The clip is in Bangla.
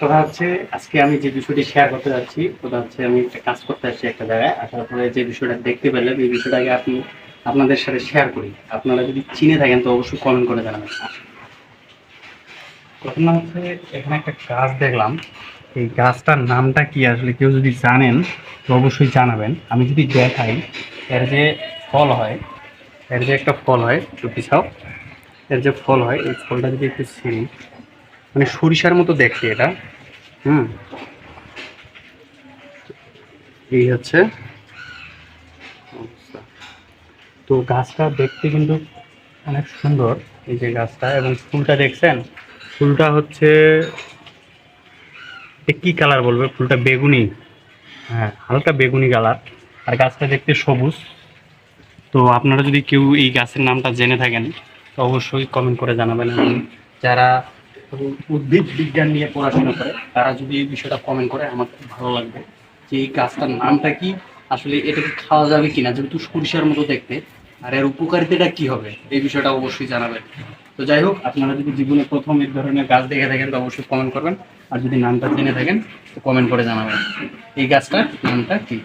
কথা হচ্ছে, আজকে আমি যে বিষয়টি শেয়ার করতে যাচ্ছি, ওটা হচ্ছে আমি একটা কাজ করতে আসছি একটা জায়গায়। আসার পরে যে বিষয়টা দেখতে পেলেন, এই বিষয়টাকে আপনি আপনাদের সাথে শেয়ার করি। আপনারা যদি চিনে থাকেন, তো অবশ্যই কমেন্ট করে জানাবেন। ঘটনা হচ্ছে, এখানে একটা গাছ দেখলাম। এই গাছটার নামটা কি আসলে কেউ যদি জানেন, তো অবশ্যই জানাবেন। আমি যদি দেখাই, এর যে ফল হয়, এর যে একটা ফল হয়, একটু এর যে ফল হয়, এই ফলটা যদি একটু ছিঁড়ি মানে সরিষার মতো দেখতে এটা। হুম। এই হচ্ছে। তো গাছটা দেখতে কিন্তু অনেক সুন্দর, এই যে গাছটা এবং ফুলটা দেখছেন? ফুলটা হচ্ছে কি কালার বলবে? ফুলটা বেগুনি। হ্যাঁ হালকা বেগুনি কালার। আর গাছটা দেখতে সবুজ। তো আপনারা যদি কেউ এই গাছের নামটা জেনে থাকেন, তো অবশ্যই কমেন্ট করে জানাবেন। যারা উদ্ভিদ বিজ্ঞান নিয়ে পড়াশোনা করে, তারা যদি এই বিষয়টা কমেন্ট করে, আমার খুব ভালো লাগবে যে এই গাছটার নামটা কি, আসলে এটাকে খাওয়া যাবে কিনা, যেহেতু সরিষার মতো দেখতে, আর এর উপকারিতাটা কি হবে, এই বিষয়টা অবশ্যই জানাবেন। তো যাই হোক, আপনারা যদি জীবনে প্রথম এই ধরনের গাছ দেখে থাকেন, তো অবশ্যই কমেন্ট করবেন, আর যদি নামটা জেনে থাকেন, তো কমেন্ট করে জানাবেন। এই গাছটার নামটা কি?